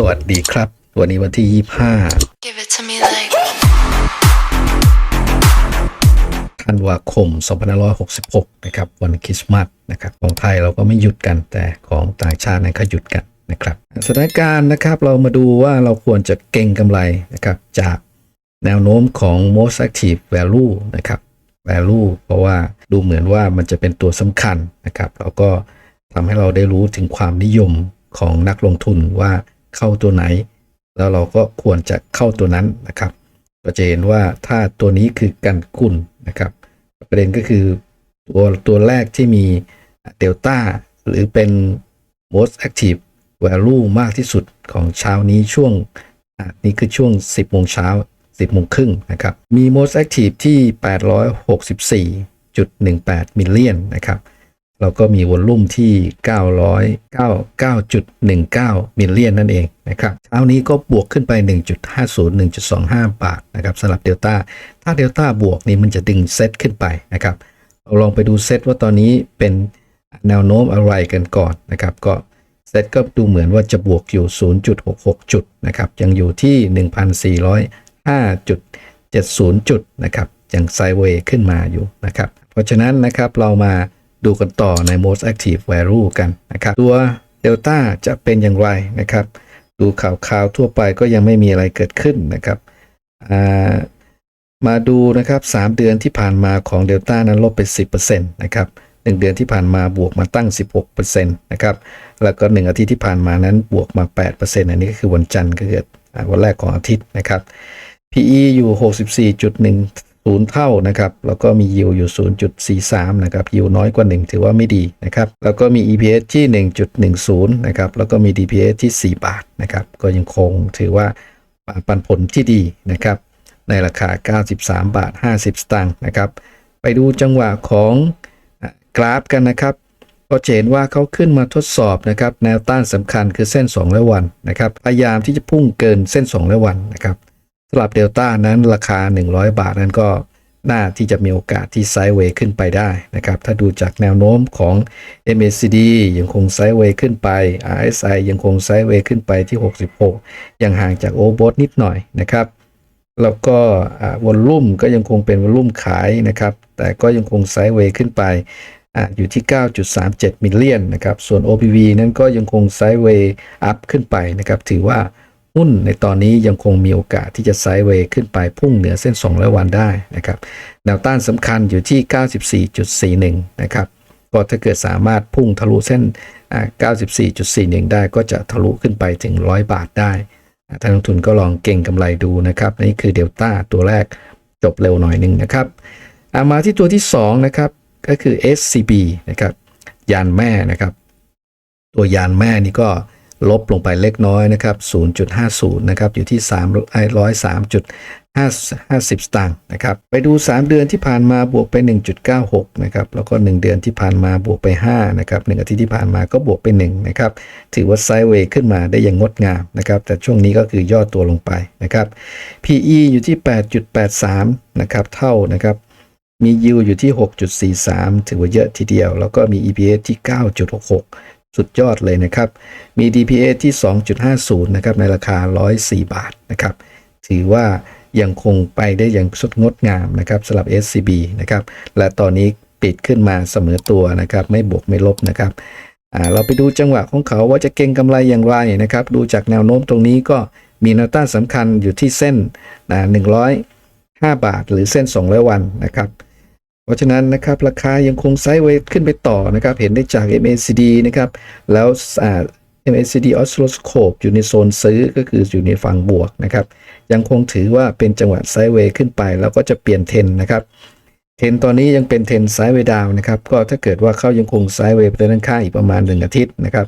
สวัสดีครับ วันนี้วันที่ Give it to me like 25ธันวาคม 2566 นะครับ วันคริสต์มาสนะครับ ของไทยเราก็ไม่หยุดกันแต่ของต่างชาตินั้นเขาหยุดกันนะครับสถานการณ์นะครับเรามาดูว่าเราควรจะเก่งกำไรนะครับจากแนวโน้มของ most active value นะครับ value เพราะว่าดูเหมือนว่ามันจะเป็นตัวสำคัญนะครับ แล้วก็ทำให้เราได้รู้ถึงความนิยมของนักลงทุนว่า เข้าตัวไหน แล้วเราก็ควรจะเข้าตัวนั้นนะครับเราจะเห็นว่าถ้าตัวนี้คือกันกุลนะครับ ประเด็นก็คือตัวตัวแรกที่มีเดลต้าหรือเป็น most active value มากที่สุดของเช้านี้ช่วงนี่คือช่วง 10โมงเช้า 10โมงครึ่งนะครับ มี most active ที่ 864.18มิลเลียนนะครับ แล้วก็มีวอลลุ่มที่ 999.19 มิลเลียนนั่นเองนะครับเช้านี้ก็บวกขึ้นไป 1.50 1.25 บาทนะครับสำหรับเดลต้าถ้าเดลต้าบวกนี่มันจะดึงเซตขึ้นไปนะครับเราลองไปดูเซตว่าตอนนี้เป็นแนวโน้มอะไรกันก่อนนะครับ ก็เซตก็ดูเหมือนว่าจะบวกอยู่ 0.66 จุดนะครับ ยังอยู่ที่ 1,405.70 จุดนะครับ ยังไซเวย์ขึ้นมาอยู่นะครับ เพราะฉะนั้นนะครับเรามา ดูกันต่อใน most active value กันนะครับ ตัว Delta จะเป็นอย่างไรนะครับ ดูข่าวข่าวทั่วไปก็ยังไม่มีอะไรเกิดขึ้นนะครับามาดูนะครับ 3 เดือนที่ผ่านมาของ Delta นั้นลบไป 10%นะครับ1เดือนที่ผ่านมาบวกมาตั้ง 16%นะครับ แล้วก็ 1 อาทิตย์ที่ผ่านมานั้นบวกมา 8%อันนี้ก็คือวันจันทร์ก็คือวันแรกของอาทิตย์นะครับ PE อยู่ 0 เท่านะครับ แล้วก็มี yield อยู่ 0.43 นะครับ yield น้อยกว่า 1 ถือว่าไม่ดีนะครับ แล้วก็มี EPS ที่ 1.10 นะครับ แล้วก็มี DPS ที่ 4 บาทนะครับ ก็ยังคงถือว่าปันผลที่ดีนะครับ ในราคา 93 บาท 50 สตางค์นะครับ ไปดูจังหวะของกราฟกันนะครับ ก็เห็นว่าเขาขึ้นมาทดสอบนะครับ แนวต้านสำคัญคือเส้น 2 และวันนะครับ พยายามที่จะพุ่งเกินเส้น 2 และวันนะครับ สำหรับเดลต้านั้นราคา 100 บาทนั้นก็น่าที่จะมีโอกาสที่ไซด์เวย์ขึ้นไปได้นะครับ ถ้าดูจากแนวโน้มของ MACD ยังคงไซด์เวย์ขึ้นไป RSI ยังคงไซด์เวย์ขึ้นไปที่ 66 ยังห่างจากโอเวอร์นิดหน่อยนะครับ แล้วก็วอลลุ่มก็ยังคงเป็นวอลลุ่มขายนะครับ แต่ก็ยังคงไซด์เวย์ขึ้นไปออยู่ที่ 9.37 มิลเลียนนะครับ ส่วน OPV นั้นก็ยังคงไซด์เวย์อัพขึ้นไปนะครับ ถือว่า หุ้นในตอนนี้ยังคงมีโอกาสที่จะไซด์เวย์ขึ้นไปพุ่งเหนือเส้น2และวันได้นะครับแนวต้านสำคัญอยู่ที่ 94.41 นะครับก็ถ้าเกิดสามารถพุ่งทะลุเส้นอ่า94.41 ได้ก็จะทะลุขึ้นไปถึง 100 บาทได้ท่านลงทุนก็ลองเก่งกำไรดูนะครับนี่คือเดลต้าตัวแรกจบเร็วหน่อยหนึ่งนะครับามาที่ตัวที่2นะครับก็คือ SCB นะครับยานแม่นะครับ ตัวยานแม่นี่ก็ ลบลงไปเล็กน้อยนะครับ 0.50 นะครับ อยู่ที่303.50 สตางค์นะครับ ไปดู 3 เดือนที่ผ่านมาบวกไป 1.96 นะครับ แล้วก็ 1 เดือนที่ผ่านมาบวกไป 5 นะครับ 1 อาทิตย์ที่ผ่านมาก็บวกไป 1 นะครับ ถือว่าไซด์เวย์ขึ้นมาได้อย่างงดงามนะครับ แต่ช่วงนี้ก็คือย่อตัวลงไปนะครับ PE อยู่ที่ 8.83 นะครับ เท่านะครับมี yield อยู่ที่ 6.43 ถือว่าเยอะทีเดียว แล้วก็มี EPS ที่ 9.66 สุดยอดเลยนะครับ มี DPS ที่ 2.50 นะครับ ในราคา 104 บาทนะครับ ถือว่ายังคงไปได้อย่างสดงดงามนะครับสำหรับ SCB นะครับ และตอนนี้ปิดขึ้นมาเสมอตัวนะครับ ไม่บวกไม่ลบนะครับ เราไปดูจังหวะของเขาว่าจะเก่งกำไรอย่างไรนะครับ ดูจากแนวโน้มตรงนี้ก็มีแนวต้านสำคัญอยู่ที่เส้นนะ105 บาท หรือเส้น 200 วันนะครับ เพราะฉะนั้นนะครับราคายังคงไซด์เวย์ขึ้นไปต่อนะครับ เห็นได้จาก MACD นะครับ แล้วอ่า MACD Oscilloscope อยู่ในโซนซื้อก็คืออยู่ในฝั่งบวกนะครับ ยังคงถือว่าเป็นจังหวะไซด์เวย์ขึ้นไป แล้วก็จะเปลี่ยนเทรนนะครับเทรนตอนนี้ยังเป็นเทรนไซด์เวย์ดาวนะครับ ก็ถ้าเกิดว่าเขายังคงไซด์เวย์ไปด้านข้างอีกประมาณ 1 อาทิตย์นะครับ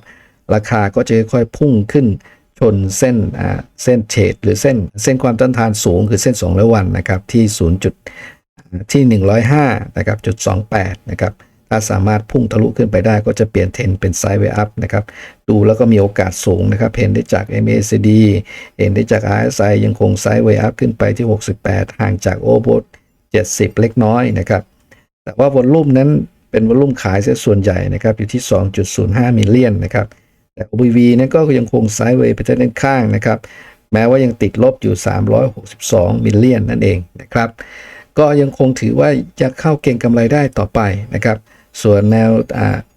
ราคาก็จะค่อยๆพุ่งขึ้นชนเส้นอ่าเส้นเฉดหรือเส้นเส้นความต้านทานสูงคือเส้น2ร้อยวันนะครับที่ 0. ที่ 105นะครับจุด28นะครับถ้าสามารถพุ่งทะลุขึ้นไปได้ก็จะเปลี่ยนเทรนด์เป็นไซด์เวอัพนะครับ ดูแล้วก็มีโอกาสสูงนะครับ เห็นได้จาก MACD เห็นได้จาก RSI ยังคงไซด์เวอัพขึ้นไปที่ 68 ห่างจากโอเวอร์70 เล็กน้อยนะครับ แต่ว่าวอลลุ่มนั้นเป็นวอลลุ่มขายเสียส่วนใหญ่นะครับ อยู่ที่ 2.05 มิลเลียนนะครับ แต่ OBV นั้นก็ยังคงไซด์เวย์ไปด้านข้างนะครับ แม้ว่ายังติดลบอยู่ 362 มิลเลียนนั่นเองนะครับ ก็ยังคงถือว่าจะเข้าเก่งกำไรได้ต่อไปนะครับ ส่วนแนว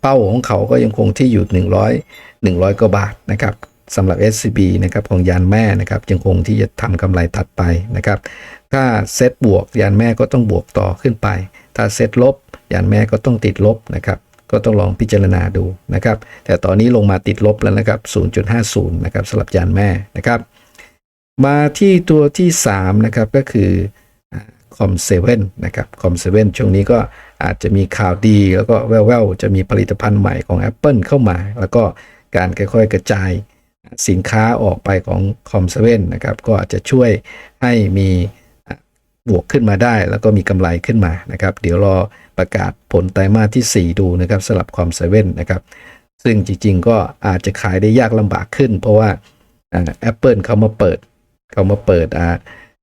เป้าของเขาก็ยังคงที่อยู่ 100 100กว่าบาทนะครับสำหรับ SCB นะครับของยานแม่นะครับยังคงที่จะทำกำไรถัดไปนะครับ ถ้าเซตบวกยานแม่ก็ต้องบวกต่อขึ้นไป ถ้าเซตลบยานแม่ก็ต้องติดลบนะครับก็ต้องลองพิจารณาดูนะครับ แต่ตอนนี้ลงมาติดลบแล้วนะครับ 0.50 นะครับสำหรับยานแม่นะครับ มาที่ตัวที่ 3 นะครับก็คือ คอมเซเว่นนะครับคอมเซเว่นช่วงนี้ก็อาจจะมีข่าวดีแล้วก็แว่วๆ จะมีผลิตภัณฑ์ใหม่ของ Apple เข้ามา แล้วก็การค่อยๆ กระจายสินค้าออกไปของคอมเซเว่นนะครับก็อาจจะช่วยให้มีบวกขึ้นมาได้ แล้วก็มีกำไรขึ้นมานะครับเดี๋ยวรอประกาศผลไตรมาสที่ 4 ดูนะครับสำหรับคอมเซเว่นนะครับซึ่งจริงๆ ก็อาจจะขายได้ยากลำบากขึ้น เพราะว่าแอปเปิลเขามาเปิดเขามาเปิดอ่า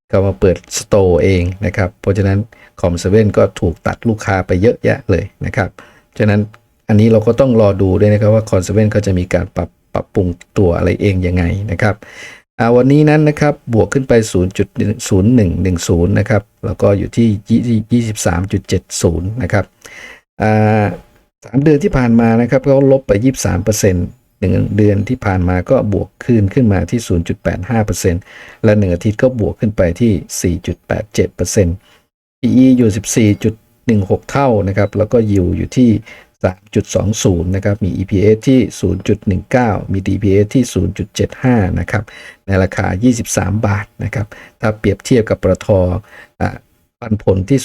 เขามาเปิดสโตร์เองนะครับ เพราะฉะนั้นคอมเซเว่นก็ถูกตัดลูกค้าไปเยอะแยะเลยนะครับฉะนั้นอันนี้เราก็ต้องรอดูด้วยนะครับว่าคอนเซเว่นเขาจะมีการปรับปรับปรุงตัวอะไรเองยังไงนะครับวันนี้นั้นนะครับบวกขึ้นไป 0.0110 นะครับ แล้วก็อยู่ที่ 23.70 นะครับสามเดือนที่ผ่านมานะครับเขาลบไป 23%เปอร์เซ็นต์ หนึ่งเดือนที่ผ่านมาก็บวกคืนขึ้นมาที่ 0.85%และหนึ่งอาทิตย์ก็บวกขึ้นไปที่ 4.87% PE อยู่ 14.16 เท่านะครับแล้วก็ yield อยู่ที่ 3.20 นะครับ มี EPS ที่ 0.19 มี DPS ที่ 0.75 นะครับ ในราคา 23 บาทนะครับ ถ้าเปรียบเทียบกับประทอปันผลที่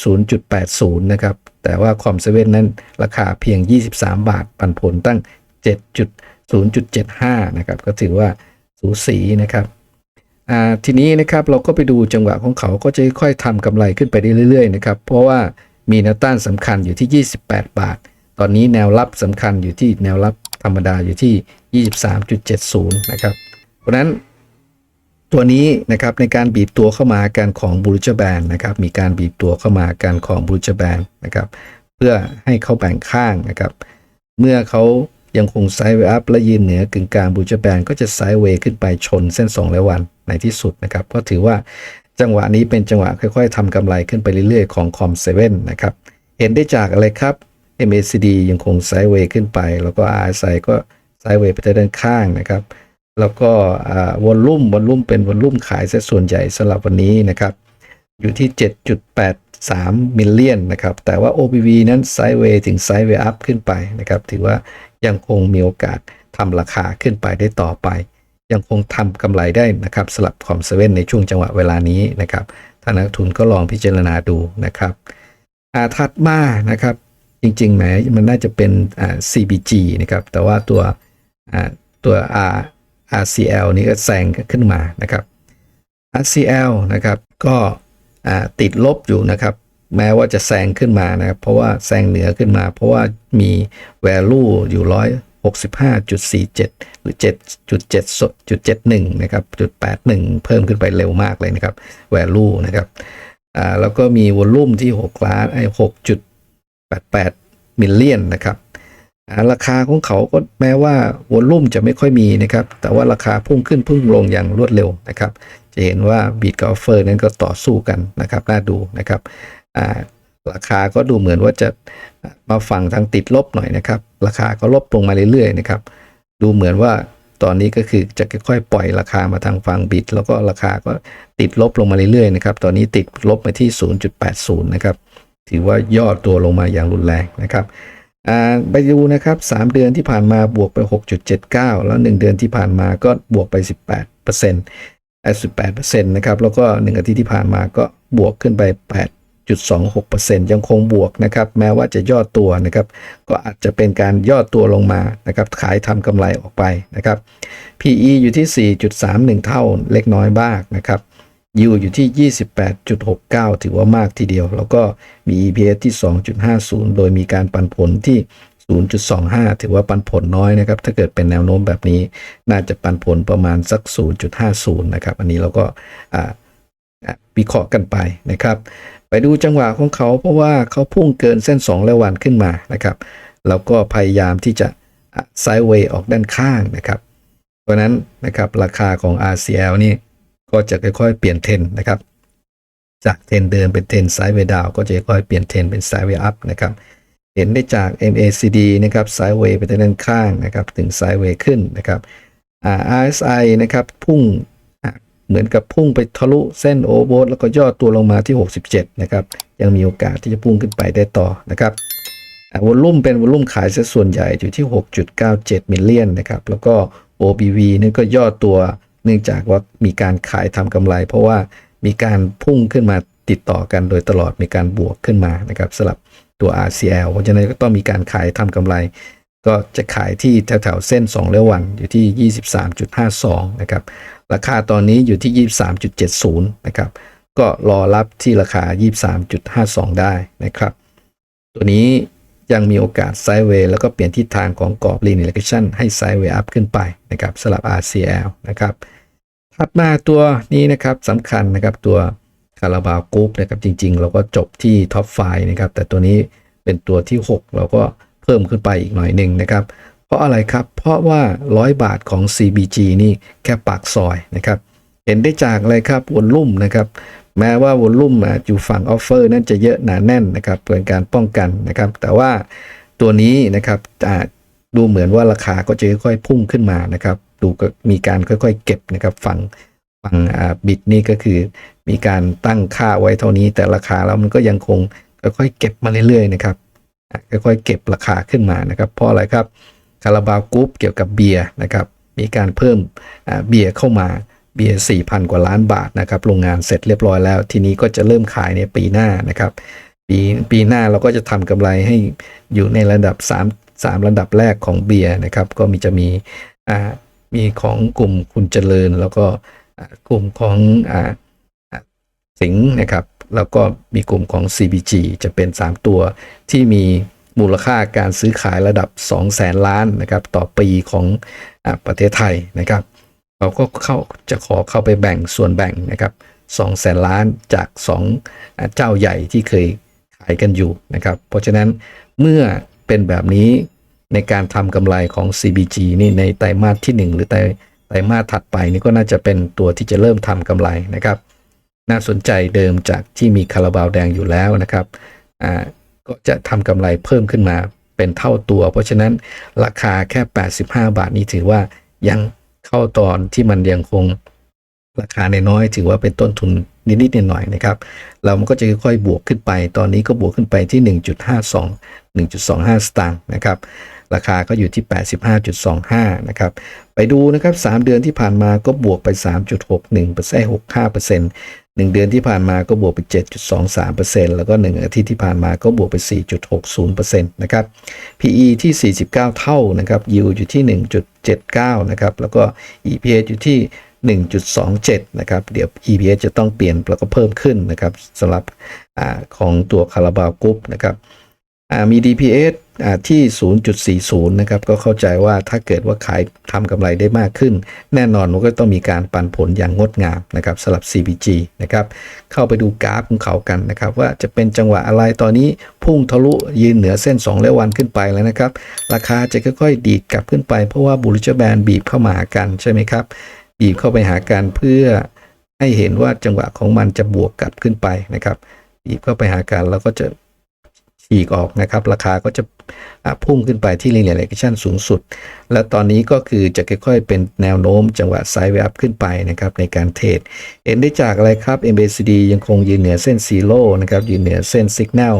0.80 นะครับ แต่ว่าคอมเซเว่นนั้นราคาเพียง 23 บาท ปันผลตั้ง 0.75 นะครับ ก็ถือว่าสูสีนะครับทีนี้นะครับเราก็ไปดูจังหวะของเขาก็จะค่อยๆทำกำไรขึ้นไปเรื่อยๆนะครับ เพราะว่ามีแนวต้านสำคัญอยู่ที่ 28 บาท ตอนนี้แนวรับสำคัญอยู่ที่แนวรับธรรมดาอยู่ที่ 23.70 นะครับ เพราะฉะนั้นตัวนี้นะครับในการบีบตัวเข้ามาการของบูรจแบนนะครับมีการบีบตัวเข้ามาการของบูรจแบนนะครับ เพื่อให้เขาแบ่งข้างนะครับ เมื่อเขา ยังคงไซด์เวย์อัพและยืนเหนือกึ่งกลางบูรจแบนก็จะไซด์เวย์ขึ้นไปชนเส้น2ร้อยวันในที่สุดนะครับก็ถือว่าจังหวะนี้เป็นจังหวะค่อยๆทำกำไรขึ้นไปเรื่อยๆของคอมเซเว่นนะครับเห็นได้จากอะไรครับ MACD ยังคงไซด์เวย์ขึ้นไป แล้วก็ RSI ก็ไซด์เวย์ไปด้านข้างนะครับ แล้วก็วอลลุ่มวอลลุ่มเป็นวอลลุ่มขายซะส่วนใหญ่สำหรับวันนี้นะครับ อยู่ที่ 7.83 มิลเลียนนะครับ แต่ว่า OBV นั้นไซด์เวย์ถึงไซด์เวย์อัพขึ้นไปนะครับ ถือว่ายังคงมีโอกาสทำราคาขึ้นไปได้ต่อไป ยังคงทำกำไรได้นะครับสลับคอมเซเว่นในช่วงจังหวะเวลานี้นะครับถ้านักทุนก็ลองพิจารณาดูนะครับอาถัดมานะครับ จริงๆแหมมันน่าจะเป็น CBG นะครับ แต่ว่าตัวตัว R RCL นี้ก็แซงขึ้นมานะครับ RCL นะครับก็ ติดลบอยู่นะครับ แม้ว่าจะแซงขึ้นมานะครับ เพราะว่าแซงเหนือขึ้นมา เพราะว่ามี value อยู่ร้อย65.47 หรือ 7.7.71 นะครับจุด81 เพิ่มขึ้นไปเร็วมากเลยนะครับ value นะครับอ่าแล้วก็มีวอลลุ่มที่ 6 ล้านไอ้6.88 มิลเลียนนะครับอ่าราคาของเขาก็แม้ว่าวอลลุ่มจะไม่ค่อยมีนะครับ แต่ว่าราคาพุ่งขึ้นพุ่งลงอย่างรวดเร็วนะครับ จะเห็นว่าบีดกับออฟเฟอร์นั้นก็ต่อสู้กันนะครับน่าดูนะครับราคาก็ดูเหมือนว่าจะมาฝั่งทางติดลบหน่อยนะครับ ราคาก็ลบลงมาเรื่อยๆนะครับ ดูเหมือนว่าตอนนี้ก็คือจะค่อยๆปล่อยราคามาทางฝั่งบิตแล้วก็ราคาก็ติดลบลงมาเรื่อยๆนะครับตอนนี้ติดลบไปที่ 0.80 นะครับ ถือว่าย่อตัวลงมาอย่างรุนแรงนะครับไปดูนะครับ 3 เดือนที่ผ่านมาบวกไป 6.79 แล้ว 1 เดือนที่ผ่านมาก็บวกไป 18% 88%นะครับ แล้วก็1อาทิตย์ที่ผ่านมาก็บวกขึ้นไป 8.26%ยังคงบวกนะครับ แม้ว่าจะย่อตัวนะครับ ก็อาจจะเป็นการย่อตัวลงมานะครับ ขายทำกำไรออกไปนะครับ PE อยู่ที่ 4.31 เท่าเล็กน้อยบ้างนะครับยูอยู่ที่ 28.69 ถือว่ามากทีเดียว แล้วก็มี EPS ที่ 2.50 โดยมีการปันผลที่ 0.25 ถือว่าปันผลน้อยนะครับ ถ้าเกิดเป็นแนวโน้มแบบนี้ น่าจะปันผลประมาณสัก 0.50 นะครับ อันนี้เราก็วิเคราะห์กันไปนะครับ ไปดูจังหวะของเขาเพราะว่าเขาพุ่งเกินเส้น2ร้อยวันขึ้นมานะครับ แล้วก็พยายามที่จะไซด์เวย์ออกด้านข้างนะครับ เพราะนั้นนะครับราคาของ RCL นี่ก็จะค่อยๆ เปลี่ยนเทรนนะครับ จากเทรนเดิมเป็นเทรนไซด์เวย์ดาวก็จะค่อยๆเปลี่ยนเทรนเป็นไซด์เวย์อัพนะครับ เห็นได้จาก MACD นะครับไซด์เวย์ไปทางด้านข้างนะครับถึงไซด์เวย์ขึ้นนะครับ RSI นะครับพุ่งเหมือนกับพุ่งไปทะลุเส้นโอเวอร์โบทแล้วก็ย่อตัวลงมาที่ 67 นะครับ ยังมีโอกาสที่จะพุ่งขึ้นไปได้ต่อนะครับวอลุ่มเป็นวอลลุ่มขายซะส่วนใหญ่อยู่ที่ 6.97 มิลเลียนนะครับ แล้วก็ OBV นี่ก็ย่อตัวเนื่องจากว่ามีการขายทำกำไร เพราะว่ามีการพุ่งขึ้นมาติดต่อกันโดยตลอดมีการบวกขึ้นมานะครับสลับ ตัว RCL เพราะฉะนั้นก็ต้องมีการขายทำกำไร ก็จะขายที่แถวๆเส้น2เลขวันอยู่ที่ 23.52 นะครับ ราคาตอนนี้อยู่ที่ 23.70 นะครับ ก็รอรับที่ราคา 23.52 ได้นะครับ ตัวนี้ยังมีโอกาสไซด์เวย์แล้วก็เปลี่ยนทิศทางของกรอบ linear regression ให้ไซด์เวย์อัพขึ้นไปนะครับสลับ RCL นะครับถัดมาตัวนี้นะครับสำคัญนะครับตัว คาราบาวกรุ๊ปนะครับจริง ๆ เราก็จบที่ท็อปไฟนะครับแต่ตัวนี้เป็นตัวที่ 6 เราก็เพิ่มขึ้นไปอีกหน่อยหนึ่งนะครับ เพราะอะไรครับ เพราะว่า 100 บาทของ CBG นี่แค่ปากซอยนะครับ เห็นได้จากอะไรครับวอลลุ่มนะครับ แม้ว่าวอลลุ่มออยู่ฝั่งออฟเฟอร์นั่นจะเยอะหนาแน่นนะครับเป็นการป้องกันนะครับ แต่ว่าตัวนี้นะครับดูเหมือนว่าราคาก็จะค่อยๆพุ่งขึ้นมานะครับ ดูมีการค่อยๆ เก็บนะครับฝั่ง ฝั่งบิตนี่ก็คือมีการตั้งค่าไว้เท่านี้ แต่ราคาแล้วมันก็ยังคงค่อยๆเก็บมาเรื่อยๆนะครับค่อยๆเก็บราคาขึ้นมานะครับ เพราะอะไรครับคาราบาวกรุ๊ปเกี่ยวกับเบียร์นะครับมีการเพิ่มเบียร์เข้ามาเบียร์4,000 กว่าล้านบาทนะครับโรงงานเสร็จเรียบร้อยแล้ว ทีนี้ก็จะเริ่มขายในปีหน้านะครับ ปีปีหน้าเราก็จะทำกำไรให้อยู่ในระดับ 3 3 ระดับแรกของเบียร์นะครับ ก็มีจะมีมีของกลุ่มคุณเจริญแล้วก็ กลุ่มของอสิงห์นะครับแล้วก็มีกลุ่มของ CBG จะเป็น 3 ตัวที่มีมูลค่าการซื้อขายระดับ2แสนล้านนะครับต่อปีของอประเทศไทยนะครับเราก็เข้าจะขอเข้าไปแบ่งส่วนแบ่งนะครับ2แสนล้านจาก2อ่าเจ้าใหญ่ที่เคยขายกันอยู่นะครับเพราะฉะนั้นเมื่อเป็นแบบนี้ในการทำกำไรของ CBG นี่ในไตรมาสที่ 1 หรือไตร ตรมาสถัดไปนี่ก็น่าจะเป็นตัวที่จะเริ่มทำกำไรนะครับ น่าสนใจเดิมจากที่มีคาราบาวแดงอยู่แล้วนะครับอ่าก็จะทำกำไรเพิ่มขึ้นมาเป็นเท่าตัว เพราะฉะนั้นราคาแค่ 85 บาทนี้ถือว่ายังเข้าตอนที่มันยังคงราคาในน้อยถือว่าเป็นต้นทุนนิดๆหน่อยๆนะครับ เรามันก็จะค่อยๆบวกขึ้นไป ตอนนี้ก็บวกขึ้นไปที่ 1.52 1.25 สตางค์นะครับ ราคาก็อยู่ที่ 85.25 นะครับ ไปดูนะครับ 3 เดือนที่ผ่านมาก็บวกไป 3.61เปอร์เซ็นต์65เปอร์เซ็นต์1เดือนที่ผ่านมาก็บวกไป 7.23เปอร์เซ็นต์แล้วก็ 1 อาทิตย์ที่ผ่านมาก็บวกไป 4.60เปอร์เซ็นต์นะครับ PE ที่ 49 เท่านะครับ Yield อยู่ที่ 1.79 นะครับ แล้วก็ EPS อยู่ที่1.27 นะครับ เดี๋ยว EPS จะต้องเปลี่ยนแล้วก็เพิ่มขึ้นนะครับสำหรับอของตัวคาราบาวกรุ๊ปนะครับมี DPS ที่ 0.40 นะครับ ก็เข้าใจว่าถ้าเกิดว่าขายทำกำไรได้มากขึ้น แน่นอนมันก็ต้องมีการปันผลอย่างงดงามนะครับสำหรับ CBG นะครับ เข้าไปดูกราฟของเขากันนะครับ ว่าจะเป็นจังหวะอะไรตอนนี้พุ่งทะลุยืนเหนือเส้น2เลขวันขึ้นไปแล้วนะครับ ราคาจะค่อยๆ ดีดกลับขึ้นไปเพราะว่าบูริชแบนบีบเข้ามาหากันใช่ไหมครับ บีบเข้าไปหากันเพื่อให้เห็นว่าจังหวะของมันจะบวกกลับขึ้นไปนะครับบีบเข้าไปหากันแล้วก็จะ ฉีกออกนะครับ ราคาก็จะพุ่งขึ้นไปที่ linear regression สูงสุด และตอนนี้ก็คือจะค่อยๆ เป็นแนวโน้มจังหวะไซด์เวย์อัพขึ้นไปนะครับในการเทรดเห็นได้จากอะไรครับ MACD ยังคงยืนเหนือเส้นซีโร่นะครับยืนเหนือเส้น Signal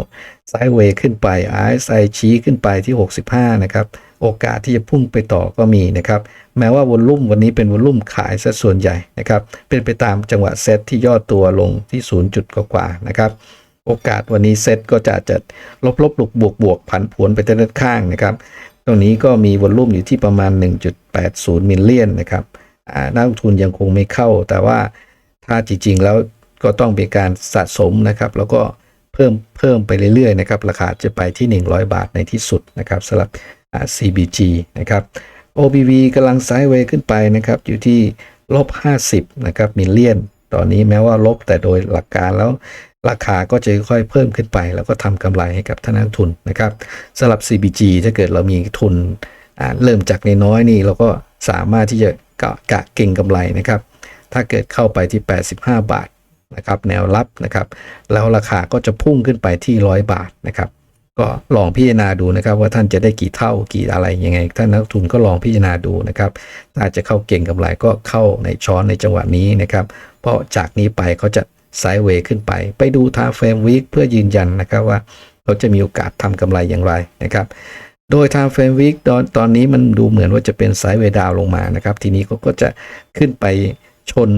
ไซด์เวย์ขึ้นไป RSI ชี้ขึ้นไปที่ 65 นะครับโอกาสที่จะพุ่งไปต่อก็มีนะครับ แม้ว่าวอลลุ่มวันนี้เป็นวอลลุ่มขายซะส่วนใหญ่นะครับ เป็นไปตามจังหวะเซตที่ย่อตัวลงที่ 0 จุดกว่าๆนะครับ โอกาสวันนี้เซตก็จะจะลบลบๆบวกบวกบวกผันผวนไปด้านข้างนะครับ ตรงนี้ก็มีวอลลุ่มอยู่ที่ประมาณ 1.80 มิลเลียนนะครับนักลงทุนยังคงไม่เข้า แต่ว่าถ้าจริงๆแล้วก็ต้องเป็นการสะสมนะครับ แล้วก็เพิ่มเพิ่มไปเรื่อยๆนะครับ ราคาจะไปที่ 100 บาทในที่สุดนะครับสำหรับ CBG นะครับ OBV กำลังไซด์เวย์ขึ้นไปนะครับ อยู่ที่ลบ 50 นะครับมิลเลียน ตอนนี้แม้ว่าลบแต่โดยหลักการแล้ว ราคาก็จะค่อยเพิ่มขึ้นไป แล้วก็ทำกำไรให้กับท่านนักทุนนะครับสำหรับ CBG ถ้าเกิดเรามีทุนเริ่มจากในน้อยนี่เราก็สามารถที่จะกะกะเก่งกำไรนะครับ ถ้าเกิดเข้าไปที่ 85 บาทนะครับแนวรับนะครับ แล้วราคาก็จะพุ่งขึ้นไปที่ 100 บาทนะครับ ก็ลองพิจารณาดูนะครับ ว่าท่านจะได้กี่เท่ากี่อะไรยังไงท่านนักทุนก็ลองพิจารณาดูนะครับ ถ้าจะเข้าเก่งกำไรก็เข้าในช้อนในจังหวะนี้นะครับ เพราะจากนี้ไปเขาจะ ไซด์เวย์ขึ้นไป ไปดูทาเฟรมวิกเพื่อยืนยันนะครับว่าเขาจะมีโอกาสทำกำไรอย่างไรนะครับ โดยทางเฟรมวิกตอนตอนนี้มันดูเหมือนว่าจะเป็นไซด์เวดาวลงมานะครับ ทีนี้เขาก็จะขึ้นไปชน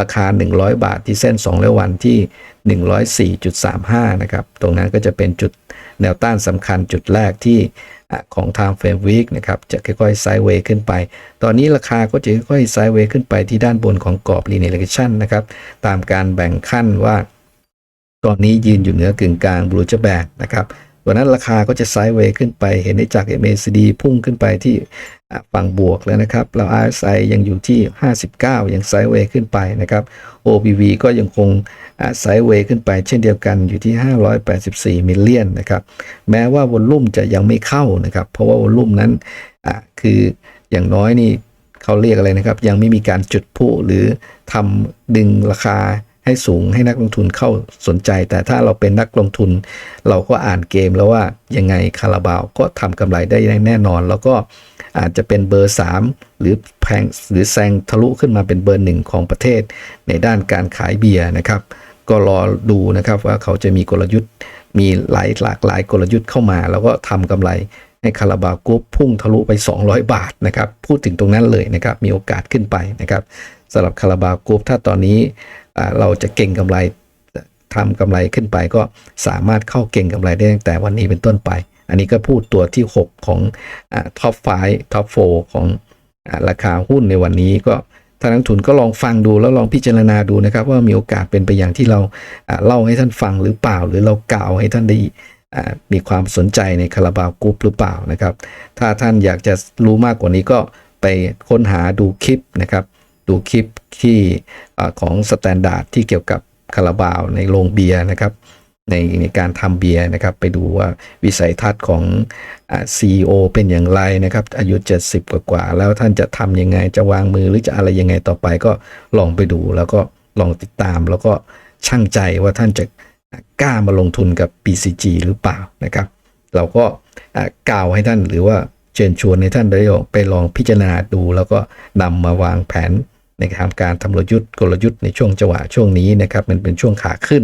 ราคา 100 บาทที่เส้น2ร้อยวันที่ 104.35 นะครับ ตรงนั้นก็จะเป็นจุด แนวต้านสำคัญจุดแรกที่อะของทางเฟรมวิกนะครับจะค่อยๆไซด์เวย์ขึ้นไป ตอนนี้ราคาก็จะค่อยๆไซด์เวย์ขึ้นไปที่ด้านบนของกรอบ linear regression นะครับตามการแบ่งขั้นว่า ตอนนี้ยืนอยู่เหนือกึ่งกลางบลูจะแบกนะครับตัวนั้นราคาก็จะไซด์เวย์ขึ้นไป เห็นได้จาก MACD พุ่งขึ้นไปที่ฝั่งบวกแล้วนะครับ เรา RSI ยังอยู่ที่ 59 ยังไซด์เวย์ขึ้นไปนะครับ OBV ก็ยังคง ไซด์เวย์ขึ้นไปเช่นเดียวกันอยู่ที่ 584มิลเลียนนะครับแม้ว่าวอลลุ่มจะยังไม่เข้านะครับเพราะว่าวอลลุ่มนั้นคืออย่างน้อยนี่เขาเรียกอะไรนะครับ ยังไม่มีการจุดพลุหรือทำดึงราคาให้สูงให้นักลงทุนเข้าสนใจ แต่ถ้าเราเป็นนักลงทุน เราก็อ่านเกมแล้วว่ายังไงคาราบาวก็ทำกำไรได้แน่นอน แล้วก็อาจจะเป็นเบอร์ 3 หรือแพงหรือแซงทะลุขึ้นมาเป็นเบอร์หนึ่งของประเทศ ในด้านการขายเบียร์นะครับ ก็รอดูนะครับว่าเขาจะมีกลยุทธ์ มีหลายหลากหลายกลยุทธ์เข้ามา แล้วก็ทำกำไรให้คาราบาวกรุ๊ปพุ่งทะลุไป 200 บาทนะครับพูดถึงตรงนั้นเลยนะครับมีโอกาสขึ้นไปนะครับสำหรับคาราบาวกรุ๊ปถ้าตอนนี้เราจะเก่งกำไรทำกำไรขึ้นไปก็สามารถเข้าเก่งกำไรได้ตั้งแต่วันนี้เป็นต้นไป อันนี้ก็พูดตัวที่ 6 ของท็อปไฟท็อปโฟของอราคาหุ้นในวันนี้ก็ ท่านนักลงทุนก็ลองฟังดูแล้วลองพิจารณาดูนะครับ ว่ามีโอกาสเป็นไปอย่างที่เราเล่าให้ท่านฟังหรือเปล่า หรือเรากล่าวให้ท่านได้มีความสนใจในคาราบาวกรุ๊ปหรือเปล่านะครับ ถ้าท่านอยากจะรู้มากกว่านี้ก็ไปค้นหาดูคลิปนะครับ ดูคลิปที่อของสแตนดาร์ดที่เกี่ยวกับคาราบาวในโรงเบียร์นะครับ ในในการทำเบียร์นะครับ ไปดูว่าวิสัยทัศน์ของซีอเป็นอย่างไรนะครับ อายุ 70 กว่ากว่า แล้วท่านจะทำยังไงจะวางมือหรือจะอะไรยังไงต่อไปก็ลองไปดูแล้วก็ลองติดตามแล้วก็ช่างใจว่าท่านจะกล้ามาลงทุนกับ BCG หรือเปล่านะครับ เราก็กล่าวให้ท่านหรือว่าเชิญชวนให้ท่านได้ลองไปลองพิจารณาดู แล้วก็นำมาวางแผน นการการทำกลยุทธ์กลยุทธ์ในช่วงจังหวะช่วงนี้นะครับมันเป็นช่วงขาขึ้น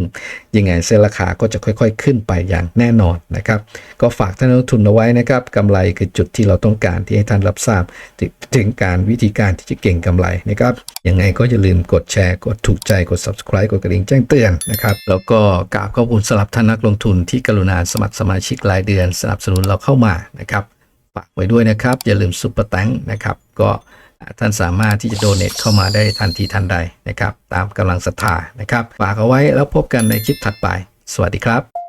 ยังไงเส้นราคาก็จะค่อยๆ ขึ้นไปอย่างแน่นอนนะครับก็ฝากท่านนักลงทุนเอาไว้นะครับกำไรคือจุดที่เราต้องการที่ให้ท่านรับทราบถึงการวิธีการที่จะเก่งกำไรนะครับยังไงก็อย่าลืมกดแชร์ กดถูกใจกด subscribe กดกระดิ่งแจ้งเตือนนะครับแล้วก็กราบขอบคุณสำหรับท่านนักลงทุนที่กรุณาสมัครสมาชิกรายเดือนสนับสนุนเราเข้ามานะครับฝากไว้ด้วยนะครับอย่าลืมซุปเปอร์แตงนะครับก็ ท่านสามารถที่จะโดเน a เข้ามาได้ทันทีทันใดนะครับ ตามกำลังศรัทธานะครับ ฝากเอาไว้แล้วพบกันในคลิปถัดไป สวัสดีครับ